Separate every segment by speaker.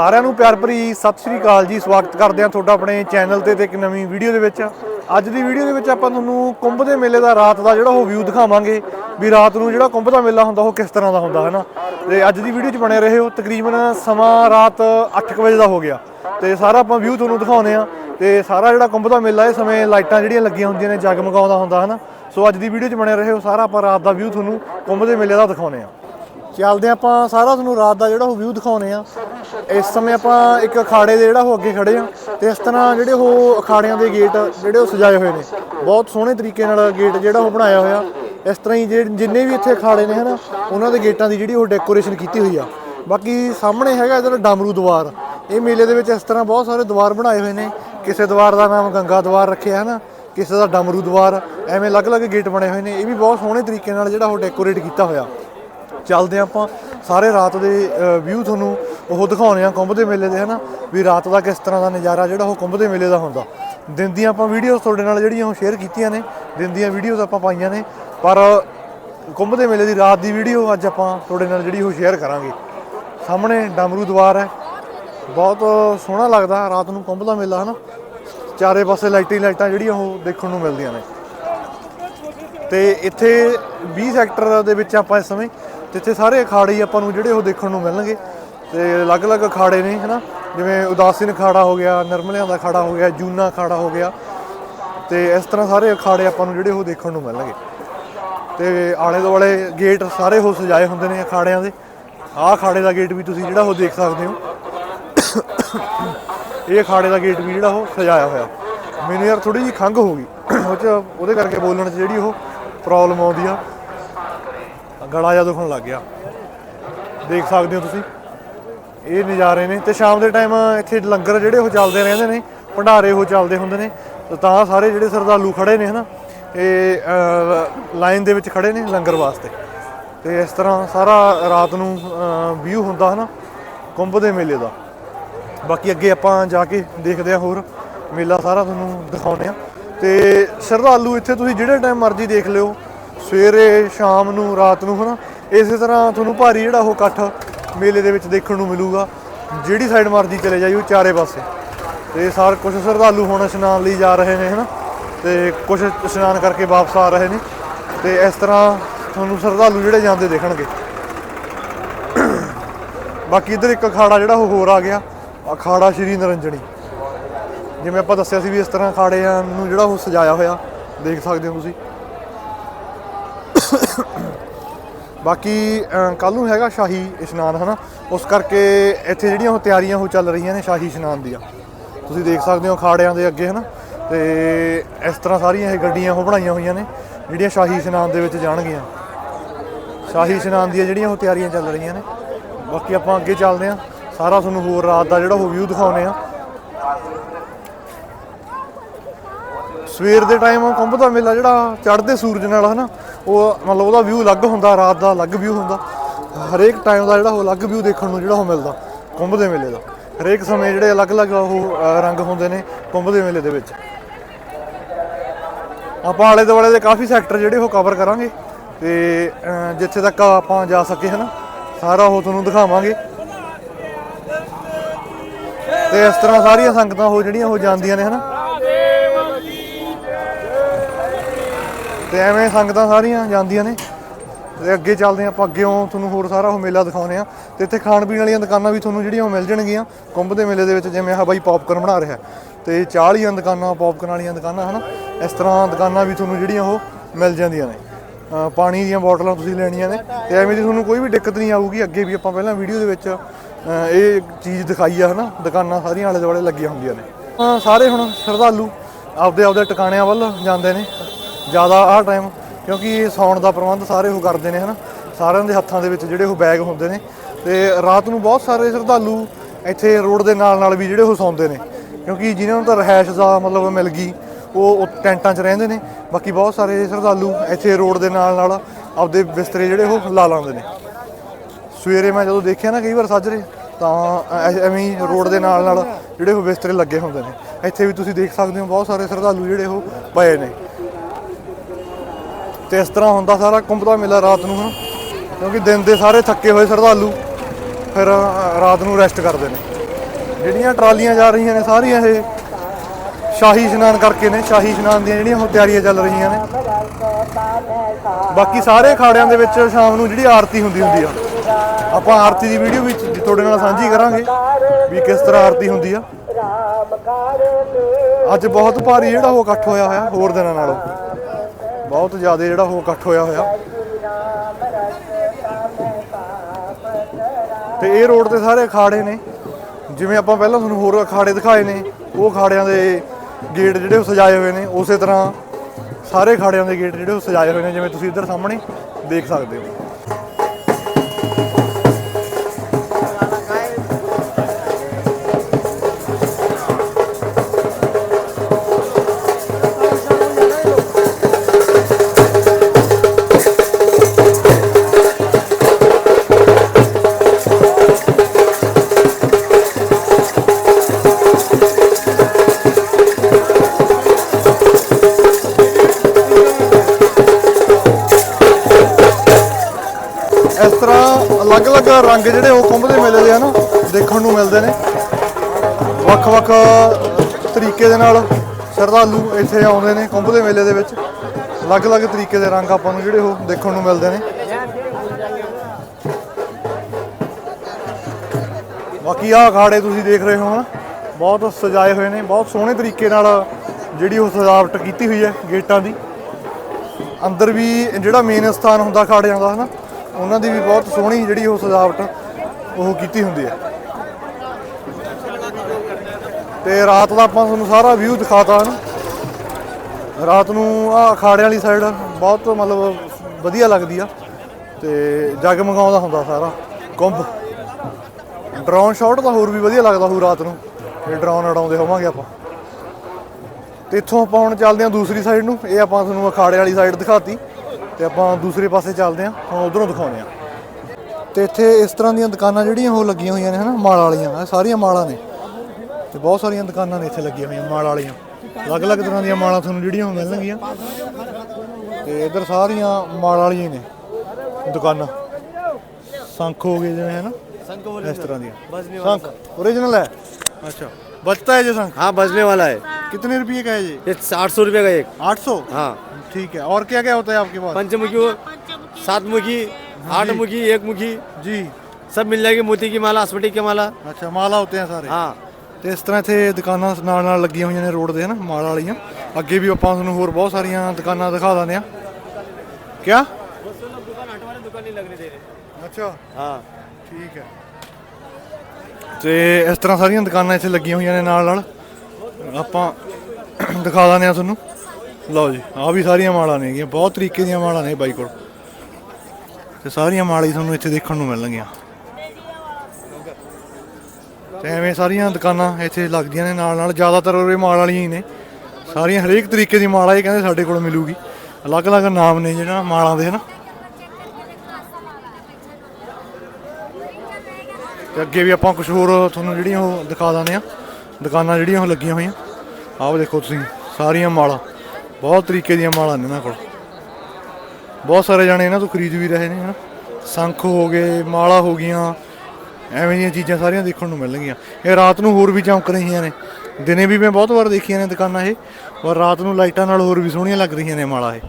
Speaker 1: ਸਾਰਿਆਂ ਨੂੰ ਪਿਆਰ ਭਰੀ ਸਤਿ ਸ੍ਰੀ ਅਕਾਲ ਜੀ। ਸਵਾਗਤ ਕਰਦੇ ਹਾਂ ਤੁਹਾਡਾ ਆਪਣੇ ਚੈਨਲ ਤੇ ਤੇ ਇੱਕ ਨਵੀਂ ਵੀਡੀਓ ਦੇ ਵਿੱਚ। ਅੱਜ ਦੀ ਵੀਡੀਓ ਦੇ ਵਿੱਚ ਆਪਾਂ ਤੁਹਾਨੂੰ ਕੁੰਭ ਦੇ ਮੇਲੇ ਦਾ, ਰਾਤ ਦਾ ਜਿਹੜਾ ਉਹ ਵਿਊ ਦਿਖਾਵਾਂਗੇ ਵੀ ਰਾਤ ਨੂੰ ਜਿਹੜਾ ਕੁੰਭ ਦਾ ਮੇਲਾ ਹੁੰਦਾ ਉਹ ਕਿਸ ਤਰ੍ਹਾਂ ਦਾ ਹੁੰਦਾ ਹੈ ਨਾ ਤੇ ਅੱਜ ਦੀ ਵੀਡੀਓ 'ਚ ਬਣੇ ਰਹੇ ਹੋ, ਤਕਰੀਬਨ ਸਮਾਂ ਰਾਤ 8 ਵਜੇ ਦਾ ਹੋ ਗਿਆ। ਤੇ ਸਾਰਾ ਆਪਾਂ ਵਿਊ ਤੁਹਾਨੂੰ ਦਿਖਾਉਨੇ ਆ ਤੇ ਸਾਰਾ ਜਿਹੜਾ ਕੁੰਭ ਦਾ ਮੇਲਾ ਇਹ ਸਮੇਂ ਲਾਈਟਾਂ ਜਿਹੜੀਆਂ ਲੱਗੀਆਂ ਹੁੰਦੀਆਂ ਨੇ, ਜਗਮਗਾਉਂਦਾ ਹੁੰਦਾ ਹੈ ਨਾ ਸੋ ਅੱਜ ਦੀ ਵੀਡੀਓ 'ਚ ਬਣੇ ਰਹੇ ਹੋ, ਸਾਰਾ ਆਪਾਂ ਰਾਤ ਦਾ ਵਿਊ ਤੁਹਾਨੂੰ ਕੁੰਭ ਦੇ ਮੇਲੇ ਦਾ ਦਿਖਾਉਨੇ ਆ ਚੱਲਦੇ ਹਾਂ ਆਪਾਂ, ਸਾਰਾ ਤੁਹਾਨੂੰ ਰਾਤ ਦਾ ਜਿਹੜਾ ਉਹ ਵਿਊ ਦਿਖਾਉਨੇ ਆ ਇਸ ਸਮੇਂ ਆਪਾਂ ਇੱਕ ਅਖਾੜੇ ਦੇ ਜਿਹੜਾ ਉਹ ਅੱਗੇ ਖੜੇ ਆ ਤੇ ਇਸ ਤਰ੍ਹਾਂ ਜਿਹੜੇ ਉਹ ਅਖਾੜਿਆਂ ਦੇ ਗੇਟ ਜਿਹੜੇ ਉਹ ਸਜਾਏ ਹੋਏ ਨੇ। ਬਹੁਤ ਸੋਹਣੇ ਤਰੀਕੇ ਨਾਲ ਗੇਟ ਜਿਹੜਾ ਉਹ ਬਣਾਇਆ ਹੋਇਆ। ਇਸ ਤਰ੍ਹਾਂ ਹੀ ਜਿਹੜੇ- ਜਿੰਨੇ ਵੀ ਇੱਥੇ ਅਖਾੜੇ ਨੇ ਹਨਾ, ਉਹਨਾਂ ਦੇ ਗੇਟਾਂ ਦੀ ਜਿਹੜੀ ਉਹ ਡੈਕੋਰੇਸ਼ਨ ਕੀਤੀ ਹੋਈ ਆ। ਬਾਕੀ ਸਾਹਮਣੇ ਹੈਗਾ ਇਧਰ ਡਾਮਰੂ ਦੁਆਰ ਇਹ ਮੇਲੇ ਦੇ ਵਿੱਚ ਇਸ ਤਰ੍ਹਾਂ ਬਹੁਤ ਸਾਰੇ ਦੁਆਰ ਬਣਾਏ ਹੋਏ ਨੇ। ਕਿਸੇ ਦੁਆਰ ਦਾ ਨਾਮ ਗੰਗਾ ਦੁਆਰ ਰੱਖਿਆ ਹਨਾ, ਕਿਸੇ ਦਾ ਡਮਰੂ ਦੁਆਰ ਐਵੇਂ ਅਲੱਗ-ਅਲੱਗ ਗੇਟ ਬਣੇ ਹੋਏ ਨੇ। ਇਹ ਵੀ ਬਹੁਤ ਸੋਹਣੇ ਤਰੀਕੇ ਨਾਲ ਜਿਹੜਾ ਉਹ ਡੈਕੋਰੇਟ ਕੀਤਾ ਹੋਇਆ। ਚੱਲਦੇ ਹਾਂ ਆਪਾਂ। ਸਾਰੇ ਰਾਤ ਦੇ ਵਿਊ ਤੁਹਾਨੂੰ ਉਹ ਦਿਖਾਉਣੇ ਆ ਕੁੰਭ ਦੇ ਮੇਲੇ ਦੇ, ਹਨਾ? ਵੀ ਰਾਤ ਦਾ ਕਿਸ ਤਰ੍ਹਾਂ ਦਾ ਨਜ਼ਾਰਾ ਜਿਹੜਾ ਉਹ ਕੁੰਭ ਦੇ ਮੇਲੇ ਦਾ ਹੁੰਦਾ। ਦਿਨ ਦੀਆਂ ਆਪਾਂ ਵੀਡੀਓਜ਼ ਤੁਹਾਡੇ ਨਾਲ ਜਿਹੜੀਆਂ ਉਹ ਸ਼ੇਅਰ ਕੀਤੀਆਂ ਨੇ, ਦਿਨ ਦੀਆਂ ਵੀਡੀਓਜ਼ ਆਪਾਂ ਪਾਈਆਂ ਨੇ। ਪਰ ਕੁੰਭ ਦੇ ਮੇਲੇ ਦੀ ਰਾਤ ਦੀ ਵੀਡੀਓ ਅੱਜ ਆਪਾਂ ਤੁਹਾਡੇ ਨਾਲ ਜਿਹੜੀ ਉਹ ਸ਼ੇਅਰ ਕਰਾਂਗੇ। ਸਾਹਮਣੇ ਡਮਰੂ ਦੁਆਰ ਹੈ। ਬਹੁਤ ਸੋਹਣਾ ਲੱਗਦਾ ਰਾਤ ਨੂੰ ਕੁੰਭ ਦਾ ਮੇਲਾ, ਹਨਾ? ਚਾਰੇ ਪਾਸੇ ਲਾਈਟਾਂ ਹੀ ਲਾਈਟਾਂ ਜਿਹੜੀਆਂ ਉਹ ਦੇਖਣ ਨੂੰ ਮਿਲਦੀਆਂ ਨੇ। ਤੇ ਇੱਥੇ 20 ਸੈਕਟਰ ਦੇ ਵਿੱਚ ਆਪਾਂ ਇਸ ਸਮੇਂ ਤੇ ਇੱਥੇ ਸਾਰੇ ਅਖਾੜੇ ਹੀ ਆਪਾਂ ਨੂੰ ਜਿਹੜੇ ਉਹ ਦੇਖਣ ਨੂੰ ਮਿਲਣਗੇ। ਤੇ ਅਲੱਗ-ਅਲੱਗ ਅਖਾੜੇ ਨੇ, ਹਨਾ? ਜਿਵੇਂ ਉਦਾਸੀਨ ਅਖਾੜਾ ਹੋ ਗਿਆ, ਨਿਰਮਲਿਆਂ ਦਾ ਅਖਾੜਾ ਹੋ ਗਿਆ, ਜੂਨਾ ਅਖਾੜਾ ਹੋ ਗਿਆ। ਤੇ ਇਸ ਤਰ੍ਹਾਂ ਸਾਰੇ ਅਖਾੜੇ ਆਪਾਂ ਨੂੰ ਜਿਹੜੇ ਉਹ ਦੇਖਣ ਨੂੰ ਮਿਲਣਗੇ। ਤੇ ਆਲੇ ਦੁਆਲੇ ਗੇਟ ਸਾਰੇ ਉਹ ਸਜਾਏ ਹੁੰਦੇ ਨੇ ਅਖਾੜਿਆਂ ਦੇ। ਆਹ ਅਖਾੜੇ ਦਾ ਗੇਟ ਵੀ ਤੁਸੀਂ ਜਿਹੜਾ ਉਹ ਦੇਖ ਸਕਦੇ ਹੋ। ਇਹ ਅਖਾੜੇ ਦਾ ਗੇਟ ਵੀ ਜਿਹੜਾ ਉਹ ਸਜਾਇਆ ਹੋਇਆ। ਮੈਨੂੰ ਯਾਰ ਥੋੜੀ ਜਿਹੀ ਖੰਘ ਹੋ ਗਈ। ਉਹ ਚ, ਉਹਦੇ ਕਰਕੇ ਬੋਲਣ 'ਚ ਜਿਹੜੀ ਉਹ ਪ੍ਰੋਬਲਮ ਆਉਂਦੀ ਆ। ਗਲਾ ਜਿਹਾ ਦੁਖਣ ਲੱਗ ਗਿਆ। ਦੇਖ ਸਕਦੇ ਹੋ ਤੁਸੀਂ। ਇਹ ਨਜ਼ਾਰੇ ਨੇ ਤੇ ਸ਼ਾਮ ਦੇ ਟਾਈਮ ਇੱਥੇ ਲੰਗਰ ਜਿਹੜੇ ਉਹ ਚੱਲਦੇ ਰਹਿੰਦੇ ਨੇ, ਭੰਡਾਰੇ ਉਹ ਚੱਲਦੇ ਹੁੰਦੇ ਨੇ। ਤਾਂ ਸਾਰੇ ਜਿਹੜੇ ਸਰਦਾਲੂ ਖੜੇ ਨੇ ਹਨਾ ਇਹ ਲਾਈਨ ਦੇ ਵਿੱਚ ਖੜੇ ਨੇ ਲੰਗਰ ਵਾਸਤੇ। ਤੇ ਇਸ ਤਰ੍ਹਾਂ ਸਾਰਾ ਰਾਤ ਨੂੰ ਵਿਊ ਹੁੰਦਾ ਹਨਾ, ਕੁੰਭ ਦੇ ਮੇਲੇ ਦਾ। ਬਾਕੀ ਅੱਗੇ ਆਪਾਂ ਜਾ ਕੇ ਦੇਖਦੇ ਆ ਹੋਰ। ਮੇਲਾ ਸਾਰਾ ਤੁਹਾਨੂੰ ਦਿਖਾਉਂਦੇ ਆ ਤੇ ਸ਼ਰਧਾਲੂ ਇੱਥੇ ਤੁਸੀਂ ਜਿਹੜੇ ਟਾਈਮ ਮਰਜ਼ੀ ਦੇਖ ਲਿਓ। ਸਵੇਰੇ, ਸ਼ਾਮ ਨੂੰ, ਰਾਤ ਨੂੰ, ਹਨਾ? ਇਸੇ ਤਰ੍ਹਾਂ ਤੁਹਾਨੂੰ ਭਾਰੀ ਜਿਹੜਾ ਉਹ ਇਕੱਠ ਮੇਲੇ ਦੇ ਵਿੱਚ ਦੇਖਣ ਨੂੰ ਮਿਲੂਗਾ। ਜਿਹੜੀ ਸਾਈਡ ਮਰਜ਼ੀ ਚਲੇ ਜਾਈਓ ਚਾਰੇ ਪਾਸੇ। ਤੇ ਸਾਰ ਕੁਝ ਸ਼ਰਧਾਲੂ ਹੁਣ ਇਸ਼ਨਾਨ ਲਈ ਜਾ ਰਹੇ ਨੇ, ਹਨਾ? ਤੇ ਕੁਝ ਇਸ਼ਨਾਨ ਕਰਕੇ ਵਾਪਸ ਆ ਰਹੇ ਨੇ। ਤੇ ਇਸ ਤਰ੍ਹਾਂ ਤੁਹਾਨੂੰ ਸ਼ਰਧਾਲੂ ਜਿਹੜੇ ਜਾਂਦੇ ਦੇਖਣਗੇ। ਬਾਕੀ ਇਧਰ ਇੱਕ ਅਖਾੜਾ ਜਿਹੜਾ ਉਹ ਹੋਰ ਆ ਗਿਆ। ਅਖਾੜਾ ਸ਼੍ਰੀ ਨਰੰਜਣੀ ਜਿਵੇਂ ਆਪਾਂ ਦੱਸਿਆ ਸੀ ਵੀ ਇਸ ਤਰ੍ਹਾਂ ਅਖਾੜਿਆਂ ਨੂੰ ਜਿਹੜਾ ਉਹ ਸਜਾਇਆ ਹੋਇਆ, ਦੇਖ ਸਕਦੇ ਹੋ ਤੁਸੀਂ। ਬਾਕੀ ਕੱਲ ਨੂੰ ਹੈਗਾ ਸ਼ਾਹੀ ਇਸ਼ਨਾਨ, ਹਨਾ? ਉਸ ਕਰਕੇ ਇੱਥੇ ਜਿਹੜੀਆਂ ਉਹ ਤਿਆਰੀਆਂ ਉਹ ਚੱਲ ਰਹੀਆਂ ਨੇ ਸ਼ਾਹੀ ਇਸ਼ਨਾਨ ਦੀਆਂ। ਤੁਸੀਂ ਦੇਖ ਸਕਦੇ ਹੋ ਅਖਾੜਿਆਂ ਦੇ ਅੱਗੇ, ਹਨਾ? ਤੇ ਇਸ ਤਰ੍ਹਾਂ ਸਾਰੀਆਂ ਇਹ ਗੱਡੀਆਂ ਉਹ ਬਣਾਈਆਂ ਹੋਈਆਂ ਨੇ, ਜਿਹੜੀਆਂ ਸ਼ਾਹੀ ਇਸ਼ਨਾਨ ਦੇ ਵਿੱਚ ਜਾਣਗੀਆਂ। ਸ਼ਾਹੀ ਇਸ਼ਨਾਨ ਦੀਆਂ ਜਿਹੜੀਆਂ ਉਹ ਤਿਆਰੀਆਂ ਚੱਲ ਰਹੀਆਂ ਨੇ। ਬਾਕੀ ਆਪਾਂ ਅੱਗੇ ਚੱਲਦੇ ਹਾਂ। ਸਾਰਾ ਤੁਹਾਨੂੰ ਹੋਰ ਰਾਤ ਦਾ ਜਿਹੜਾ ਉਹ ਵਿਊ ਦਿਖਾਉਨੇ ਆ ਸਵੇਰ ਦੇ ਟਾਈਮ ਕੁੰਭ ਦਾ ਮੇਲਾ ਜਿਹੜਾ ਚੜ੍ਹਦੇ ਸੂਰਜ ਨਾਲ, ਹਨਾ, ਉਹ ਮਤਲਬ ਉਹਦਾ ਵਿਊ ਅਲੱਗ ਹੁੰਦਾ, ਰਾਤ ਦਾ ਅਲੱਗ ਵਿਊ ਹੁੰਦਾ। ਹਰੇਕ ਟਾਈਮ ਦਾ ਜਿਹੜਾ ਉਹ ਅਲੱਗ ਵਿਊ ਦੇਖਣ ਨੂੰ ਜਿਹੜਾ ਉਹ ਮਿਲਦਾ, ਕੁੰਭ ਦੇ ਮੇਲੇ ਦਾ। ਹਰੇਕ ਸਮੇਂ ਜਿਹੜੇ ਅਲੱਗ-ਅਲੱਗ ਉਹ ਰੰਗ ਹੁੰਦੇ ਨੇ ਕੁੰਭ ਦੇ ਮੇਲੇ ਦੇ ਵਿੱਚ। ਆਪਾਂ ਆਲੇ ਦੁਆਲੇ ਦੇ ਕਾਫੀ ਸੈਕਟਰ ਜਿਹੜੇ ਉਹ ਕਵਰ ਕਰਾਂਗੇ ਤੇ ਜਿੱਥੇ ਤੱਕ ਆਪਾਂ ਜਾ ਸਕੇ ਹਨਾ, ਸਾਰਾ ਉਹ ਤੁਹਾਨੂੰ ਦਿਖਾਵਾਂਗੇ। ਤੇ ਇਸ ਤਰ੍ਹਾਂ ਸਾਰੀਆਂ ਸੰਗਤਾਂ ਉਹ ਜਿਹੜੀਆਂ ਉਹ ਜਾਂਦੀਆਂ ਨੇ, ਹਨਾ ਤੇ ਐਵੇਂ ਸੰਗਤਾਂ ਸਾਰੀਆਂ ਜਾਂਦੀਆਂ ਨੇ। ਤੇ ਅੱਗੇ ਚੱਲਦੇ ਆਪਾਂ ਅੱਗੇ ਉਹ ਤੁਹਾਨੂੰ ਹੋਰ ਸਾਰਾ ਉਹ ਮੇਲਾ ਦਿਖਾਉਂਦੇ ਆ ਤੇ ਇੱਥੇ ਖਾਣ ਪੀਣ ਵਾਲੀਆਂ ਦੁਕਾਨਾਂ ਵੀ ਤੁਹਾਨੂੰ ਜਿਹੜੀਆਂ ਉਹ ਮਿਲ ਜਾਣਗੀਆਂ, ਕੁੰਭ ਦੇ ਮੇਲੇ ਦੇ ਵਿੱਚ, ਜਿਵੇਂ ਆਹ ਬਾਈ ਪੌਪਕਾਰਨ ਬਣਾ ਰਿਹਾ। ਤੇ ਚਾਹ ਵਾਲੀਆਂ ਦੁਕਾਨਾਂ ਪੌਪਕਾਰਨ ਵਾਲੀਆਂ ਦੁਕਾਨਾਂ, ਹਨਾ? ਇਸ ਤਰ੍ਹਾਂ ਦੁਕਾਨਾਂ ਵੀ ਤੁਹਾਨੂੰ ਜਿਹੜੀਆਂ ਉਹ ਮਿਲ ਜਾਂਦੀਆਂ ਨੇ। ਪਾਣੀ ਦੀਆਂ ਬੋਟਲਾਂ ਤੁਸੀਂ ਲੈਣੀਆਂ ਨੇ। ਤੇ ਐਵੇਂ ਦੀ ਤੁਹਾਨੂੰ ਕੋਈ ਵੀ ਦਿੱਕਤ ਨਹੀਂ ਆਊਗੀ। ਅੱਗੇ ਵੀ ਆਪਾਂ ਪਹਿਲਾਂ ਵੀਡੀਓ ਦੇ ਵਿੱਚ ਇਹ ਚੀਜ਼ ਦਿਖਾਈ ਆ, ਹਨਾ? ਦੁਕਾਨਾਂ ਸਾਰੀਆਂ ਆਲੇ ਦੁਆਲੇ ਲੱਗੀਆਂ ਹੁੰਦੀਆਂ ਨੇ। ਸਾਰੇ ਹੁਣ ਸ਼ਰਧਾਲੂ ਆਪਦੇ ਆਪਦੇ ਟਿਕਾਣਿਆਂ ਵੱਲ ਜਾਂਦੇ ਨੇ। ਜ਼ਿਆਦਾ ਆਹ ਟਾਈਮ ਕਿਉਂਕਿ ਇਹ ਸੌਣ ਦਾ ਪ੍ਰਬੰਧ ਸਾਰੇ ਉਹ ਕਰਦੇ ਨੇ, ਹਨਾ? ਸਾਰਿਆਂ ਦੇ ਹੱਥਾਂ ਦੇ ਵਿੱਚ ਜਿਹੜੇ ਉਹ ਬੈਗ ਹੁੰਦੇ ਨੇ। ਤੇ ਰਾਤ ਨੂੰ ਬਹੁਤ ਸਾਰੇ ਸ਼ਰਧਾਲੂ ਇੱਥੇ ਰੋਡ ਦੇ ਨਾਲ ਨਾਲ ਵੀ ਜਿਹੜੇ ਉਹ ਸੌਂਦੇ ਨੇ। ਕਿਉਂਕਿ ਜਿਨ੍ਹਾਂ ਨੂੰ ਤਾਂ ਰਹਿائش ਦਾ ਮਤਲਬ ਮਿਲ ਗਈ, ਉਹ ਟੈਂਟਾਂ 'ਚ ਰਹਿੰਦੇ ਨੇ। ਬਾਕੀ ਬਹੁਤ ਸਾਰੇ ਸ਼ਰਧਾਲੂ ਇੱਥੇ ਰੋਡ ਦੇ ਨਾਲ ਨਾਲ ਆਪਦੇ ਬਿਸਤਰੇ ਜਿਹੜੇ ਉਹ ਲਾ ਲਾਉਂਦੇ ਨੇ। ਸਵੇਰੇ ਮੈਂ ਜਦੋਂ ਦੇਖਿਆ ਨਾ, ਕਈ ਵਾਰ ਸਾਜਰੇ ਤਾਂ ਐਵੇਂ ਰੋਡ ਦੇ ਨਾਲ ਨਾਲ ਜਿਹੜੇ ਉਹ ਬਿਸਤਰੇ ਲੱਗੇ ਹੁੰਦੇ ਨੇ। ਇੱਥੇ ਵੀ ਤੁਸੀਂ ਦੇਖ ਸਕਦੇ ਹੋ, ਬਹੁਤ ਸਾਰੇ ਸ਼ਰਧਾਲੂ ਜਿਹੜੇ ਉਹ ਪਏ ਨੇ। ਤੇ ਇਸ ਤਰ੍ਹਾਂ ਹੁੰਦਾ ਸਾਰਾ ਕੁੰਭ ਦਾ ਮੇਲਾ ਰਾਤ ਨੂੰ, ਹਨਾ? ਕਿਉਂਕਿ ਦਿਨ ਦੇ ਸਾਰੇ ਥੱਕੇ ਹੋਏ ਸ਼ਰਧਾਲੂ ਫਿਰ ਰਾਤ ਨੂੰ ਰੈਸਟ ਕਰਦੇ ਨੇ। ਜਿਹੜੀਆਂ ਟਰਾਲੀਆਂ ਜਾ ਰਹੀਆਂ ਨੇ, ਸਾਰੀਆਂ ਇਹ ਸ਼ਾਹੀ ਇਸ਼ਨਾਨ ਕਰਕੇ ਨੇ, ਸ਼ਾਹੀ ਇਸ਼ਨਾਨ ਦੀਆਂ ਜਿਹੜੀਆਂ ਹੁਣ ਤਿਆਰੀਆਂ ਚੱਲ ਰਹੀਆਂ ਨੇ। ਬਾਕੀ ਸਾਰੇ ਅਖਾੜਿਆਂ ਦੇ ਵਿੱਚ ਸ਼ਾਮ ਨੂੰ ਜਿਹੜੀ ਆਰਤੀ ਹੁੰਦੀ ਹੁੰਦੀ ਆ, ਆਪਾਂ ਆਰਤੀ ਦੀ ਵੀਡੀਓ ਵੀ ਤੁਹਾਡੇ ਨਾਲ ਸਾਂਝੀ ਕਰਾਂਗੇ ਵੀ ਕਿਸ ਤਰ੍ਹਾਂ ਆਰਤੀ ਹੁੰਦੀ ਆ। ਅੱਜ ਬਹੁਤ ਭਾਰੀ ਜਿਹੜਾ ਉਹ ਇਕੱਠ ਹੋਇਆ ਹੋਇਆ, ਹੋਰ ਦਿਨਾਂ ਨਾਲੋਂ। ਬਹੁਤ ਜ਼ਿਆਦਾ ਜਿਹੜਾ ਉਹ ਇਕੱਠ ਹੋਇਆ ਹੋਇਆ। ਤੇ ਇਹ ਰੋਡ ਤੇ ਸਾਰੇ ਅਖਾੜੇ ਨੇ। ਜਿਵੇਂ ਆਪਾਂ ਪਹਿਲਾਂ ਤੁਹਾਨੂੰ ਹੋਰ ਅਖਾੜੇ ਦਿਖਾਏ ਨੇ, ਉਹ ਅਖਾੜਿਆਂ ਦੇ ਗੇਟ ਜਿਹੜੇ ਉਹ ਸਜਾਏ ਹੋਏ ਨੇ। ਉਸੇ ਤਰ੍ਹਾਂ ਸਾਰੇ ਅਖਾੜਿਆਂ ਦੇ ਗੇਟ ਜਿਹੜੇ ਉਹ ਸਜਾਏ ਹੋਏ ਨੇ, ਜਿਵੇਂ ਤੁਸੀਂ ਇੱਧਰ ਸਾਹਮਣੇ ਦੇਖ ਸਕਦੇ ਹੋ। ਰੰਗ ਜਿਹੜੇ ਉਹ ਕੁੰਭ ਦੇ ਮੇਲੇ ਦੇ ਹਨ ਦੇਖਣ ਨੂੰ ਮਿਲਦੇ ਨੇ। ਵੱਖ-ਵੱਖ ਤਰੀਕੇ ਦੇ ਨਾਲ ਸ਼ਰਧਾਲੂ ਇੱਥੇ ਆਉਂਦੇ ਨੇ ਕੁੰਭ ਦੇ ਮੇਲੇ ਦੇ ਵਿੱਚ। ਅਲੱਗ-ਅਲੱਗ ਤਰੀਕੇ ਦੇ ਰੰਗ ਆਪਾਂ ਨੂੰ ਜਿਹੜੇ ਉਹ ਦੇਖਣ ਨੂੰ ਮਿਲਦੇ ਨੇ। ਬਾਕੀ ਆਹ ਅਖਾੜੇ ਤੁਸੀਂ ਦੇਖ ਰਹੇ ਹੋ ਨਾ, ਬਹੁਤ ਸਜਾਏ ਹੋਏ ਨੇ, ਬਹੁਤ ਸੋਹਣੇ ਤਰੀਕੇ ਨਾਲ ਜਿਹੜੀ ਉਹ ਸਜਾਵਟ ਕੀਤੀ ਹੋਈ ਹੈ ਗੇਟਾਂ ਦੀ। ਅੰਦਰ ਵੀ ਜਿਹੜਾ ਮੇਨ ਸਥਾਨ ਹੁੰਦਾ ਅਖਾੜਿਆਂ ਦਾ ਹਨਾ ਉਹਨਾਂ ਦੀ ਵੀ ਬਹੁਤ ਸੋਹਣੀ ਜਿਹੜੀ ਉਹ ਸਜਾਵਟ ਉਹ ਕੀਤੀ ਹੁੰਦੀ ਹੈ। ਤੇ ਰਾਤ ਦਾ ਆਪਾਂ ਤੁਹਾਨੂੰ ਸਾਰਾ ਵਿਊ ਦਿਖਾਤਾ ਹਨ ਰਾਤ ਨੂੰ ਆ ਅਖਾੜਿਆਂ ਵਾਲੀ ਸਾਈਡ ਬਹੁਤ ਮਤਲਬ ਵਧੀਆ ਲੱਗਦੀ ਆ। ਤੇ ਜਗਮਗਾਉਂਦਾ ਹੁੰਦਾ ਸਾਰਾ। ਕੁੰਭ। ਡਰੋਨ ਸ਼ਾਟ ਤਾਂ ਹੋਰ ਵੀ ਵਧੀਆ ਲੱਗਦਾ ਹੋਊ ਰਾਤ ਨੂੰ। ਇਹ ਡਰੋਨ ਉਡਾਉਂਦੇ ਹੋਵਾਂਗੇ ਆਪਾਂ। ਤੇ ਇੱਥੋਂ ਆਪਾਂ ਹੁਣ ਚੱਲਦੇ ਹਾਂ ਦੂਸਰੀ ਸਾਈਡ ਨੂੰ। ਇਹ ਆਪਾਂ ਤੁਹਾਨੂੰ ਅਖਾੜੇ ਵਾਲੀ ਸਾਈਡ ਦਿਖਾਤੀ। ਤੇ ਆਪਾਂ ਦੂਸਰੇ ਪਾਸੇ ਚੱਲਦੇ ਹਾਂ ਹੁਣ ਉਧਰੋਂ ਦਿਖਾਉਂਦੇ ਹਾਂ ਤੇ ਇੱਥੇ ਇਸ ਤਰ੍ਹਾਂ ਦੀਆਂ ਦੁਕਾਨਾਂ ਜਿਹੜੀਆਂ ਉਹ ਲੱਗੀਆਂ ਹੋਈਆਂ ਨੇ ਹਨਾ ਮਾਲ ਵਾਲੀਆਂ ਇਹ ਸਾਰੀਆਂ ਮਾਲਾਂ ਨੇ ਤੇ ਬਹੁਤ ਸਾਰੀਆਂ ਦੁਕਾਨਾਂ ਨੇ ਇੱਥੇ ਲੱਗੀਆਂ ਹੋਈਆਂ ਮਾਲ ਵਾਲੀਆਂ ਅਲੱਗ-ਅਲੱਗ ਤਰ੍ਹਾਂ ਦੀਆਂ ਮਾਲਾਂ ਤੁਹਾਨੂੰ ਜਿਹੜੀਆਂ ਉਹ ਮਿਲਣਗੀਆਂ ਤੇ ਇੱਧਰ ਸਾਰੀਆਂ ਮਾਲ ਵਾਲੀਆਂ ਹੀ ਨੇ ਦੁਕਾਨਾਂ ਸੰਖ ਹੋ ਗਏ ਜਿਵੇਂ ਹਨਾ ਇਸ ਤਰ੍ਹਾਂ ਦੀਆਂ ਸੰਖ ओरिजिनल है अच्छा बचता है जो शंख
Speaker 2: हाँ बजने वाला है
Speaker 1: कितने रुपये का है ये
Speaker 2: ये आठ सौ रुपये का एक
Speaker 1: आठ सौ
Speaker 2: हाँ
Speaker 1: ठीक है और क्या क्या होता है आपके पास
Speaker 2: पंचमुखी सात मुखी आठ मुखी एक मुखी
Speaker 1: जी
Speaker 2: सब मिल जाएगी मोती की माला स्फटिक की माला
Speaker 1: ਅੱਛਾ ਮਾਲਾ ਹੁੰਦੇ ਆ ਸਾਰੇ
Speaker 2: हाँ
Speaker 1: ਤੇ ਇਸ ਤਰ੍ਹਾਂ ਇੱਥੇ ਦੁਕਾਨਾਂ ਨਾਲ ਨਾਲ ਲੱਗੀਆਂ ਹੋਈਆਂ ਨੇ ਰੋਡ ਦੇ ਹਨਾ ਮਾਲ ਵਾਲੀਆਂ ਅੱਗੇ ਵੀ ਆਪਾਂ ਤੁਹਾਨੂੰ ਹੋਰ ਬਹੁਤ ਸਾਰੀਆਂ ਦੁਕਾਨਾਂ ਦਿਖਾ ਦਿੰਦੇ ਆ ਕਿਆ
Speaker 2: दुकान नहीं लगने दे रहे
Speaker 1: ਅੱਛਾ
Speaker 2: हाँ
Speaker 1: ਠੀਕ ਹੈ ਤੇ ਇਸ ਤਰ੍ਹਾਂ ਸਾਰੀਆਂ ਦੁਕਾਨਾਂ ਇੱਥੇ ਲੱਗੀਆਂ ਹੋਈਆਂ ਨੇ ਨਾਲ ਨਾਲ ਆਪਾਂ ਦਿਖਾ ਦਿੰਦੇ ਆ ਤੁਹਾਨੂੰ। ਲਓ ਜੀ ਆ ਵੀ ਸਾਰੀਆਂ ਮਾਲਾਂ ਨੇਗੀਆਂ ਬਹੁਤ ਤਰੀਕੇ ਦੀਆਂ ਮਾਲਾਂ ਨੇ ਬਾਈ ਕੋਲ। ਤੇ ਸਾਰੀਆਂ ਮਾਲਾਂ ਹੀ ਤੁਹਾਨੂੰ ਇੱਥੇ ਦੇਖਣ ਨੂੰ ਮਿਲਣਗੀਆਂ। ਤੇ ਐਵੇਂ ਸਾਰੀਆਂ ਦੁਕਾਨਾਂ ਇੱਥੇ ਲੱਗਦੀਆਂ ਨੇ, ਨਾਲ ਨਾਲ ਜ਼ਿਆਦਾਤਰ ਉਰੇ ਮਾਲ ਵਾਲੀਆਂ ਹੀ ਨੇ। ਸਾਰੀਆਂ ਹਰੇਕ ਤਰੀਕੇ ਦੀ ਮਾਲਾ ਇਹ ਕਹਿੰਦੇ ਸਾਡੇ ਕੋਲ ਮਿਲੂਗੀ। ਅਲੱਗ-ਅਲੱਗ ਨਾਮ ਨੇ ਜਿਹੜਾ ਮਾਲਾਂ ਦੇ, ਹਨਾ। ਤੇ ਅੱਗੇ ਵੀ ਆਪਾਂ ਕੁਝ ਹੋਰ ਤੁਹਾਨੂੰ ਜਿਹੜੀਆਂ ਉਹ ਦਿਖਾ ਦਾਂਦੇ ਆ ਦੁਕਾਨਾਂ ਜਿਹੜੀਆਂ ਉਹ ਲੱਗੀਆਂ ਹੋਈਆਂ। ਆਹ ਦੇਖੋ ਤੁਸੀਂ, ਸਾਰੀਆਂ ਮਾਲਾਂ। ਬਹੁਤ ਤਰੀਕੇ ਦੀਆਂ ਮਾਲਾਂ ਨੇ ਇਹਨਾਂ ਕੋਲ। ਬਹੁਤ ਸਾਰੇ ਜਾਣੇ ਇਹਨਾਂ ਤੋਂ ਖਰੀਦ ਵੀ ਰਹੇ ਨੇ, ਹਨਾ। ਸੰਖ ਹੋ ਗਏ, ਮਾਲਾ ਹੋ ਗਈਆਂ, ਐਵੇਂ ਦੀਆਂ ਚੀਜ਼ਾਂ ਸਾਰੀਆਂ ਦੇਖਣ ਨੂੰ ਮਿਲਣਗੀਆਂ। ਇਹ ਰਾਤ ਨੂੰ ਹੋਰ ਵੀ ਚਮਕ ਰਹੀਆਂ ਨੇ। ਦਿਨੇ ਵੀ ਮੈਂ ਬਹੁਤ ਵਾਰ ਦੇਖੀਆਂ ਨੇ ਦੁਕਾਨਾਂ ਇਹ, ਪਰ ਰਾਤ ਨੂੰ ਲਾਈਟਾਂ ਨਾਲ ਹੋਰ ਵੀ ਸੋਹਣੀਆਂ ਲੱਗ ਰਹੀਆਂ ਨੇ ਮਾਲਾ ਇਹ।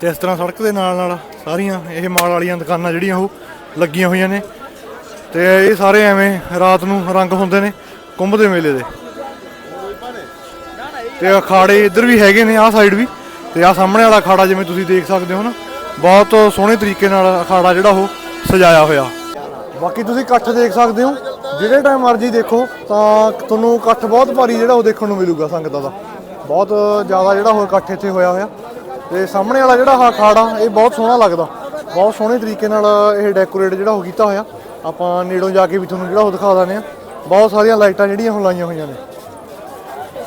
Speaker 1: ਤੇ ਇਸ ਤਰ੍ਹਾਂ ਸੜਕ ਦੇ ਨਾਲ ਨਾਲ ਸਾਰੀਆਂ ਇਹ ਮਾਲ ਵਾਲੀਆਂ ਦੁਕਾਨਾਂ ਜਿਹੜੀਆਂ ਉਹ ਲੱਗੀਆਂ ਹੋਈਆਂ ਨੇ। ਤੇ ਇਹ ਸਾਰੇ ਐਵੇਂ ਰਾਤ ਨੂੰ ਰੰਗ ਹੁੰਦੇ ਨੇ ਕੁੰਭ ਦੇ ਮੇਲੇ ਦੇ। ਤੇ ਅਖਾੜੇ ਇੱਧਰ ਵੀ ਹੈਗੇ ਨੇ, ਆਹ ਸਾਈਡ ਵੀ। ਤੇ ਆਹ ਸਾਹਮਣੇ ਵਾਲਾ ਅਖਾੜਾ ਜਿਵੇਂ ਤੁਸੀਂ ਦੇਖ ਸਕਦੇ ਹੋ ਨਾ, ਬਹੁਤ ਸੋਹਣੇ ਤਰੀਕੇ ਨਾਲ ਅਖਾੜਾ ਜਿਹੜਾ ਉਹ ਸਜਾਇਆ ਹੋਇਆ। ਬਾਕੀ ਤੁਸੀਂ ਇਕੱਠ ਦੇਖ ਸਕਦੇ ਹੋ, ਜਿਹੜੇ ਟਾਈਮ ਮਰਜ਼ੀ ਦੇਖੋ, ਤਾਂ ਤੁਹਾਨੂੰ ਇਕੱਠ ਬਹੁਤ ਭਾਰੀ ਜਿਹੜਾ ਉਹ ਦੇਖਣ ਨੂੰ ਮਿਲੂਗਾ ਸੰਗਤਾਂ ਦਾ। ਬਹੁਤ ਜ਼ਿਆਦਾ ਜਿਹੜਾ ਉਹ ਇਕੱਠ ਇੱਥੇ ਹੋਇਆ ਹੋਇਆ। ਤੇ ਸਾਹਮਣੇ ਵਾਲਾ ਜਿਹੜਾ ਆਹ ਅਖਾੜਾ ਇਹ ਬਹੁਤ ਸੋਹਣਾ ਲੱਗਦਾ। ਬਹੁਤ ਸੋਹਣੇ ਤਰੀਕੇ ਨਾਲ ਇਹ ਡੈਕੋਰੇਟ ਜਿਹੜਾ ਉਹ ਕੀਤਾ ਹੋਇਆ। ਆਪਾਂ ਨੇੜੋਂ ਜਾ ਕੇ ਵੀ ਤੁਹਾਨੂੰ ਜਿਹੜਾ ਉਹ ਦਿਖਾ ਦਿੰਦੇ ਆ ਬਹੁਤ ਸਾਰੀਆਂ ਲਾਈਟਾਂ ਜਿਹੜੀਆਂ ਹੁਣ ਲਾਈਆਂ ਹੋਈਆਂ ਨੇ।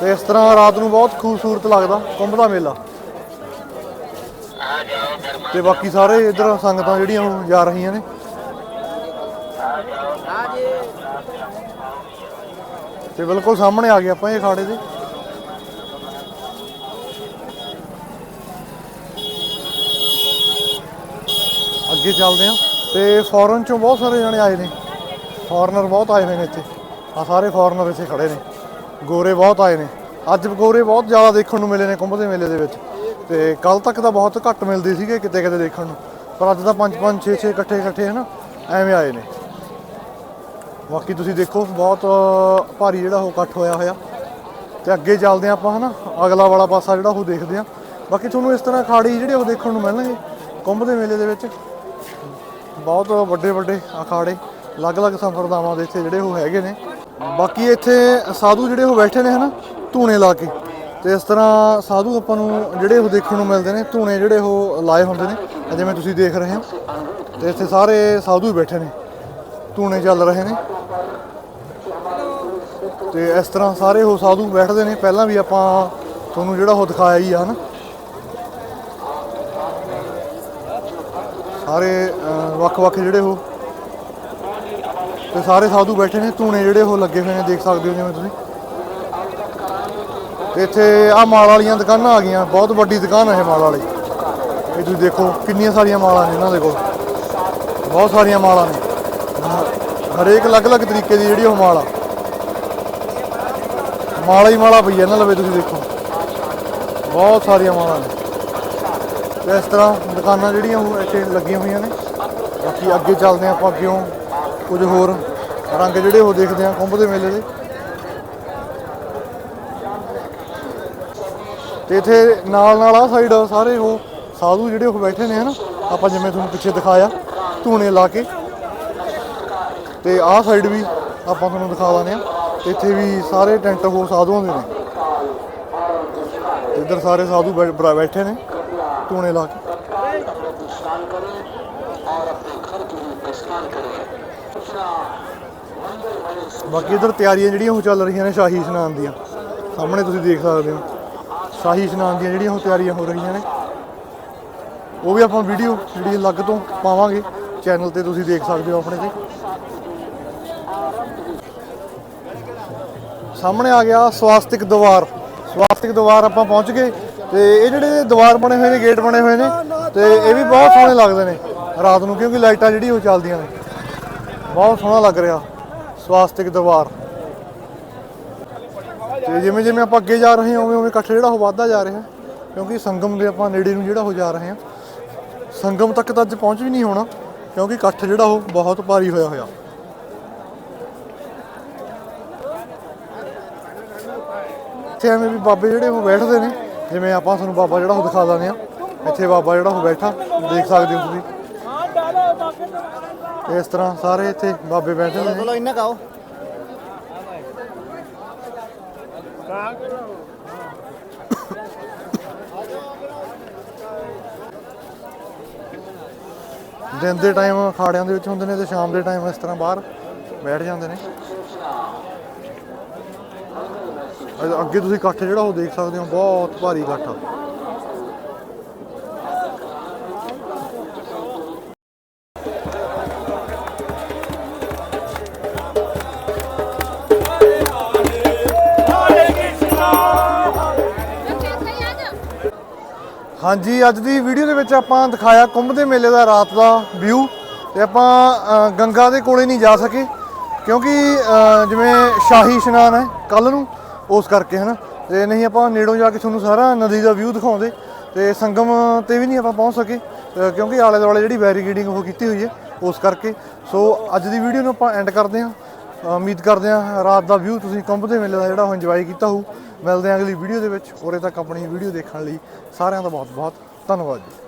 Speaker 1: ਤੇ ਇਸ ਤਰ੍ਹਾਂ ਰਾਤ ਨੂੰ ਬਹੁਤ ਖੂਬਸੂਰਤ ਲੱਗਦਾ, ਕੁੰਭ ਦਾ ਮੇਲਾ। ਤੇ ਬਾਕੀ ਸਾਰੇ ਇਧਰ ਸੰਗਤਾਂ ਜਿਹੜੀਆਂ ਉਹ ਜਾ ਰਹੀਆਂ ਨੇ। ਤੇ ਬਿਲਕੁਲ ਸਾਹਮਣੇ ਆ ਗਏ ਆਪਾਂ ਇਹ ਖਾੜੇ ਦੇ। ਅੱਗੇ ਚੱਲਦੇ ਆ ਤੇ ਫੋਰਨ ਚੋਂ ਬਹੁਤ ਸਾਰੇ ਜਣੇ ਆਏ ਨੇ। ਫੋਰਨਰ ਬਹੁਤ ਆਏ ਹੋਏ ਨੇ ਇੱਥੇ। ਆ ਸਾਰੇ ਫੋਰਨਰ ਇੱਥੇ ਖੜੇ ਨੇ। ਗੋਰੇ ਬਹੁਤ ਆਏ ਨੇ। ਅੱਜ ਗੋਰੇ ਬਹੁਤ ਜ਼ਿਆਦਾ ਦੇਖਣ ਨੂੰ ਮਿਲੇ ਨੇ ਕੁੰਭ ਦੇ ਮੇਲੇ ਦੇ ਵਿੱਚ। ਤੇ ਕੱਲ ਤੱਕ ਤਾਂ ਬਹੁਤ ਘੱਟ ਮਿਲਦੇ ਸੀਗੇ ਕਿਤੇ ਕਿਤੇ ਦੇਖਣ ਨੂੰ। ਪਰ ਅੱਜ ਤਾਂ ਪੰਜ ਪੰਜ 6 6 ਇਕੱਠੇ ਇਕੱਠੇ ਹੈ ਨਾ ਐਵੇਂ ਆਏ ਨੇ। ਬਾਕੀ ਤੁਸੀਂ ਦੇਖੋ, ਬਹੁਤ ਭਾਰੀ ਜਿਹੜਾ ਉਹ ਇਕੱਠ ਹੋਇਆ ਹੋਇਆ। ਤੇ ਅੱਗੇ ਚੱਲਦੇ ਹਾਂ ਆਪਾਂ ਹਨਾ, ਅਗਲਾ ਵਾਲਾ ਪਾਸਾ ਜਿਹੜਾ ਉਹ ਦੇਖਦੇ ਹਾਂ। ਬਾਕੀ ਤੁਹਾਨੂੰ ਇਸ ਤਰ੍ਹਾਂ ਅਖਾੜੀ ਜਿਹੜੇ ਉਹ ਦੇਖਣ ਨੂੰ ਮਿਲਣਗੇ ਕੁੰਭ ਦੇ ਮੇਲੇ ਦੇ ਵਿੱਚ। ਬਹੁਤ ਵੱਡੇ ਵੱਡੇ ਅਖਾੜੇ, ਅਲੱਗ-ਅਲੱਗ ਸੰਪਰਦਾਵਾਂ ਦੇ ਇੱਥੇ ਜਿਹੜੇ ਉਹ ਹੈਗੇ ਨੇ। ਬਾਕੀ ਇੱਥੇ ਸਾਧੂ ਜਿਹੜੇ ਉਹ ਬੈਠੇ ਨੇ ਹਨਾ, ਧੂਣੇ ਲਾ ਕੇ। ਤੇ ਇਸ ਤਰ੍ਹਾਂ ਸਾਧੂ ਆਪਾਂ ਨੂੰ ਜਿਹੜੇ ਉਹ ਦੇਖਣ ਨੂੰ ਮਿਲਦੇ ਨੇ, ਧੂਣੇ ਜਿਹੜੇ ਉਹ ਲਾਏ ਹੁੰਦੇ ਨੇ ਜਿਵੇਂ ਤੁਸੀਂ ਦੇਖ ਰਹੇ ਹੋ। ਤੇ ਇੱਥੇ ਸਾਰੇ ਸਾਧੂ ਹੀ ਬੈਠੇ ਨੇ, ਧੂਣੇ ਚੱਲ ਰਹੇ ਨੇ। ਤੇ ਇਸ ਤਰ੍ਹਾਂ ਸਾਰੇ ਉਹ ਸਾਧੂ ਬੈਠਦੇ ਨੇ, ਪਹਿਲਾਂ ਵੀ ਆਪਾਂ ਤੁਹਾਨੂੰ ਜਿਹੜਾ ਉਹ ਦਿਖਾਇਆ ਹੀ ਆ ਹਨਾ। ਸਾਰੇ ਵੱਖ-ਵੱਖ ਜਿਹੜੇ ਉਹ ਤੇ ਸਾਰੇ ਸਾਧੂ ਬੈਠੇ ਨੇ, ਧੂਣੇ ਜਿਹੜੇ ਉਹ ਲੱਗੇ ਹੋਏ ਨੇ, ਦੇਖ ਸਕਦੇ ਹੋ ਜਿਵੇਂ ਤੁਸੀਂ। ਤੇ ਇੱਥੇ ਆ ਮਾਲ ਵਾਲੀਆਂ ਦੁਕਾਨਾਂ ਆ ਗਈਆਂ, ਬਹੁਤ ਵੱਡੀ ਦੁਕਾਨ ਹੈ ਇਹ ਮਾਲ ਵਾਲੀ। ਇਹ ਤੁਸੀਂ ਦੇਖੋ ਕਿੰਨੀਆਂ ਸਾਰੀਆਂ ਮਾਲਾਂ ਨੇ ਇਹਨਾਂ ਦੇ ਕੋਲ। ਬਹੁਤ ਸਾਰੀਆਂ ਮਾਲਾਂ ਨੇ। ਹਰੇਕ ਅਲੱਗ-ਅਲੱਗ ਤਰੀਕੇ ਦੀ ਜਿਹੜੀ ਉਹ ਮਾਲ ਆ। ਮਾਲਾ ਹੀ ਮਾਲਾ ਪਈ ਹੈ ਇਹਨਾਂ ਲਵੇ ਤੁਸੀਂ ਦੇਖੋ। ਬਹੁਤ ਸਾਰੀਆਂ ਮਾਲਾਂ ਨੇ। ਤੇ ਇਸ ਤਰ੍ਹਾਂ ਦੁਕਾਨਾਂ ਜਿਹੜੀਆਂ ਉਹ ਇੱਥੇ ਲੱਗੀਆਂ ਹੋਈਆਂ ਨੇ। ਬਾਕੀ ਅੱਗੇ ਚੱਲਦੇ ਹਾਂ ਆਪਾਂ ਅੱਗੇ ਕੁਝ ਹੋਰ ਰੰਗ ਜਿਹੜੇ ਉਹ ਦੇਖਦੇ ਹਾਂ ਕੁੰਭ ਦੇ ਮੇਲੇ ਦੇ। ਤੇ ਇੱਥੇ ਨਾਲ ਨਾਲ ਆ ਸਾਈਡ ਸਾਰੇ ਉਹ ਸਾਧੂ ਜਿਹੜੇ ਉਹ ਬੈਠੇ ਨੇ ਹਨਾ, ਆਪਾਂ ਜਿਵੇਂ ਤੁਹਾਨੂੰ ਪਿੱਛੇ ਦਿਖਾਇਆ, ਧੂਣੇ ਲਾ ਕੇ। ਤੇ ਆਹ ਸਾਈਡ ਵੀ ਆਪਾਂ ਤੁਹਾਨੂੰ ਦਿਖਾ ਦਿੰਦੇ ਆ ਇੱਥੇ ਵੀ ਸਾਰੇ ਟੈਂਟ ਉਹ ਸਾਧੂਆਂ ਦੇ ਨੇ। ਇੱਧਰ ਸਾਰੇ ਸਾਧੂ ਬੈਠੇ ਨੇ, ਧੂਣੇ ਲਾ ਕੇ। ਬਾਕੀ ਇੱਧਰ ਤਿਆਰੀਆਂ ਜਿਹੜੀਆਂ ਉਹ ਚੱਲ ਰਹੀਆਂ ਨੇ ਸ਼ਾਹੀ ਇਸ਼ਨਾਨ ਦੀਆਂ। ਸਾਹਮਣੇ ਤੁਸੀਂ ਦੇਖ ਸਕਦੇ ਹੋ। ਸ਼ਾਹੀ ਇਸ਼ਨਾਨ ਦੀਆਂ ਜਿਹੜੀਆਂ ਉਹ ਤਿਆਰੀਆਂ ਹੋ ਰਹੀਆਂ ਨੇ। ਉਹ ਵੀ ਆਪਾਂ ਵੀਡੀਓ ਜਿਹੜੀ ਅਲੱਗ ਤੋਂ ਪਾਵਾਂਗੇ। ਚੈਨਲ ਤੇ ਤੁਸੀਂ ਦੇਖ ਸਕਦੇ ਹੋ ਆਪਣੇ ਤੇ। ਸਾਹਮਣੇ ਆ ਗਿਆ ਸਵਾਸਤਿਕ ਦੀਵਾਰ। ਸਵਾਸਤਿਕ ਦੀਵਾਰ ਆਪਾਂ ਪਹੁੰਚ ਗਏ ਤੇ ਇਹ ਜਿਹੜੇ ਦੀਵਾਰ ਬਣੇ ਹੋਏ ਨੇ, ਗੇਟ ਬਣੇ ਹੋਏ ਨੇ, ਤੇ ਇਹ ਵੀ ਬਹੁਤ ਸੋਹਣੇ ਲੱਗਦੇ ਨੇ ਰਾਤ ਨੂੰ, ਕਿਉਂਕਿ ਲਾਈਟਾਂ ਜਿਹੜੀ ਉਹ ਚੱਲਦੀਆਂ ਨੇ। ਬਹੁਤ ਸੋਹਣਾ ਲੱਗ ਰਿਹਾ, ਸਵਾਸਤਿਕ ਦਰਬਾਰ। ਤੇ ਜਿਵੇਂ ਜਿਵੇਂ ਆਪਾਂ ਅੱਗੇ ਜਾ ਰਹੇ ਹਾਂ, ਉਵੇਂ ਉਵੇਂ ਇਕੱਠ ਜਿਹੜਾ ਉਹ ਵੱਧਦਾ ਜਾ ਰਿਹਾ, ਕਿਉਂਕਿ ਸੰਗਮ ਦੇ ਆਪਾਂ ਨੇੜੇ ਨੂੰ ਜਿਹੜਾ ਹੋ ਜਾ ਰਹੇ ਹਾਂ। ਸੰਗਮ ਤੱਕ ਤਾਂ ਅੱਜ ਪਹੁੰਚ ਵੀ ਨਹੀਂ ਹੋਣਾ, ਕਿਉਂਕਿ ਇਕੱਠ ਜਿਹੜਾ ਉਹ ਬਹੁਤ ਭਾਰੀ ਹੋਇਆ ਹੋਇਆ। ਇੱਥੇ ਐਵੇਂ ਵੀ ਬਾਬੇ ਜਿਹੜੇ ਉਹ ਬੈਠਦੇ ਨੇ, ਜਿਵੇਂ ਆਪਾਂ ਤੁਹਾਨੂੰ ਬਾਬਾ ਜਿਹੜਾ ਉਹ ਦਿਖਾ ਦਿੰਦੇ ਆ ਇੱਥੇ ਬਾਬਾ ਜਿਹੜਾ ਉਹ ਬੈਠਾ, ਦੇਖ ਸਕਦੇ ਹੋ ਤੁਸੀਂ। ਇਸ ਤਰ੍ਹਾਂ ਸਾਰੇ ਇੱਥੇ ਬਾਬੇ ਬੈਠੇ ਨੇ।
Speaker 2: ਬੋਲੋ ਇਹਨਾਂ ਕਾਓ
Speaker 1: ਦਿਨ ਦੇ ਟਾਈਮ ਖਾੜਿਆਂ ਦੇ ਵਿੱਚ ਹੁੰਦੇ ਨੇ ਤੇ ਸ਼ਾਮ ਦੇ ਟਾਈਮ ਇਸ ਤਰ੍ਹਾਂ ਬਾਹਰ ਬੈਠ ਜਾਂਦੇ ਨੇ। ਅੱਗੇ ਤੁਸੀਂ ਇਕੱਠ ਜਿਹੜਾ ਉਹ ਦੇਖ ਸਕਦੇ ਹੋ ਬਹੁਤ ਭਾਰੀ ਇਕੱਠ ਹਾਂਜੀ, ਅੱਜ ਦੀ ਵੀਡੀਓ ਦੇ ਵਿੱਚ ਆਪਾਂ ਦਿਖਾਇਆ ਕੁੰਭ ਦੇ ਮੇਲੇ ਦਾ ਰਾਤ ਦਾ ਵਿਊ ਤੇ ਆਪਾਂ ਗੰਗਾ ਦੇ ਕੋਲੇ ਨਹੀਂ ਜਾ ਸਕੇ ਕਿਉਂਕਿ ਜਿਵੇਂ ਸ਼ਾਹੀ ਇਸ਼ਨਾਨ ਹੈ ਕੱਲ ਨੂੰ, ਉਸ ਕਰਕੇ ਹਨਾ। ਤੇ ਨਹੀਂ ਆਪਾਂ ਨੇੜੋਂ ਜਾ ਕੇ ਤੁਹਾਨੂੰ ਸਾਰਾ ਨਦੀ ਦਾ ਵਿਊ ਦਿਖਾਉਂਦੇ ਤੇ ਸੰਗਮ ਤੇ ਵੀ ਨਹੀਂ ਆਪਾਂ ਪਹੁੰਚ ਸਕੇ ਕਿਉਂਕਿ ਆਲੇ ਦੁਆਲੇ ਜਿਹੜੀ ਬੈਰੀਕੇਡਿੰਗ ਉਹ ਕੀਤੀ ਹੋਈ ਹੈ, ਉਸ ਕਰਕੇ। ਸੋ ਅੱਜ ਦੀ ਵੀਡੀਓ ਨੂੰ ਆਪਾਂ ਐਂਡ ਕਰਦੇ ਹਾਂ। ਉਮੀਦ ਕਰਦੇ ਹਾਂ ਰਾਤ ਦਾ ਵਿਊ ਤੁਸੀਂ ਕੁੰਭ ਦੇ ਮੇਲੇ ਦਾ ਜਿਹੜਾ ਉਹ ਇੰਜੋਏ ਕੀਤਾ ਹੋਊ। ਮਿਲਦੇ ਹਾਂ ਅਗਲੀ ਵੀਡੀਓ ਦੇ ਵਿੱਚ। ਉਰੇ ਤੱਕ ਆਪਣੀ ਵੀਡੀਓ ਦੇਖਣ ਲਈ ਸਾਰਿਆਂ ਦਾ ਬਹੁਤ ਬਹੁਤ ਧੰਨਵਾਦ ਜੀ।